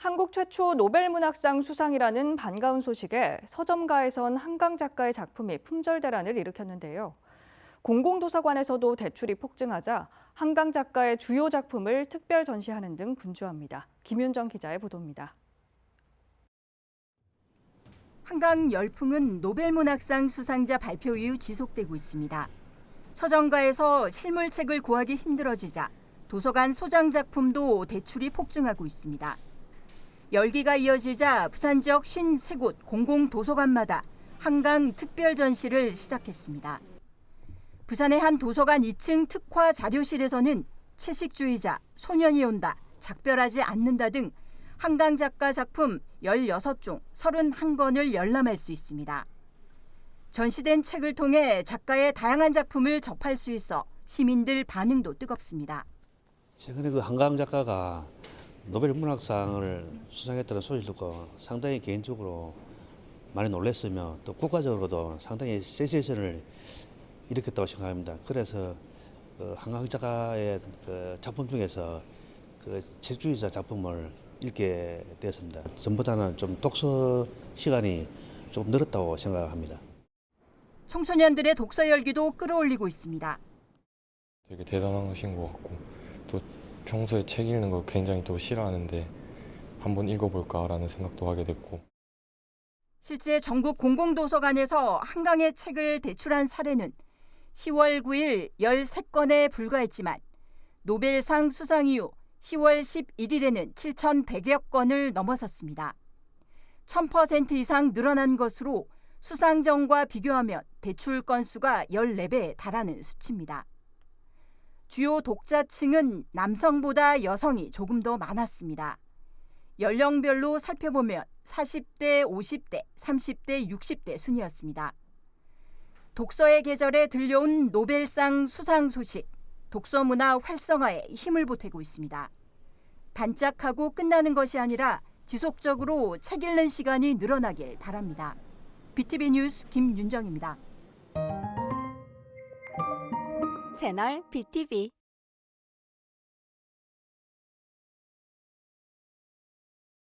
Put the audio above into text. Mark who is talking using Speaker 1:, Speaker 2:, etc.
Speaker 1: 한국 최초 노벨문학상 수상이라는 반가운 소식에 서점가에선 한강 작가의 작품이 품절 대란을 일으켰는데요. 공공도서관에서도 대출이 폭증하자 한강 작가의 주요 작품을 특별 전시하는 등 분주합니다. 김윤정 기자의 보도입니다.
Speaker 2: 한강 열풍은 노벨문학상 수상자 발표 이후 지속되고 있습니다. 서점가에서 실물책을 구하기 힘들어지자 도서관 소장 작품도 대출이 폭증하고 있습니다. 열기가 이어지자 부산 지역 53곳 공공도서관마다 한강 특별 전시를 시작했습니다. 부산의 한 도서관 2층 특화 자료실에서는 채식주의자, 소년이 온다, 작별하지 않는다 등 한강 작가 작품 16종 31권을 열람할 수 있습니다. 전시된 책을 통해 작가의 다양한 작품을 접할 수 있어 시민들 반응도 뜨겁습니다.
Speaker 3: 최근에 그 한강 작가가 노벨 문학상을 수상했다는 소식을 듣고 상당히 개인적으로 많이 놀랐으며 또 국가적으로도 상당히 센세이션을 일으켰다고 생각합니다. 그래서 그 한강 작가의 그 작품 중에서 그 책주의자 작품을 읽게 되었습니다. 전보다는 좀 독서 시간이 좀 늘었다고 생각합니다.
Speaker 2: 청소년들의 독서 열기도 끌어올리고 있습니다.
Speaker 4: 되게 대단하신 것 같고 또 평소에 책 읽는 거 굉장히 또 싫어하는데 한번 읽어볼까라는 생각도 하게 됐고
Speaker 2: 실제 전국 공공도서관에서 한강의 책을 대출한 사례는 10월 9일 13건에 불과했지만 노벨상 수상 이후 10월 11일에는 7,100여 건을 넘어섰습니다. 1000% 이상 늘어난 것으로 수상 전과 비교하면 대출 건수가 14배에 달하는 수치입니다. 주요 독자층은 남성보다 여성이 조금 더 많았습니다. 연령별로 살펴보면 40대, 50대, 30대, 60대 순이었습니다. 독서의 계절에 들려온 노벨상 수상 소식, 독서 문화 활성화에 힘을 보태고 있습니다. 반짝하고 끝나는 것이 아니라 지속적으로 책 읽는 시간이 늘어나길 바랍니다. BTV 뉴스 김윤정입니다.
Speaker 5: 채널 BTV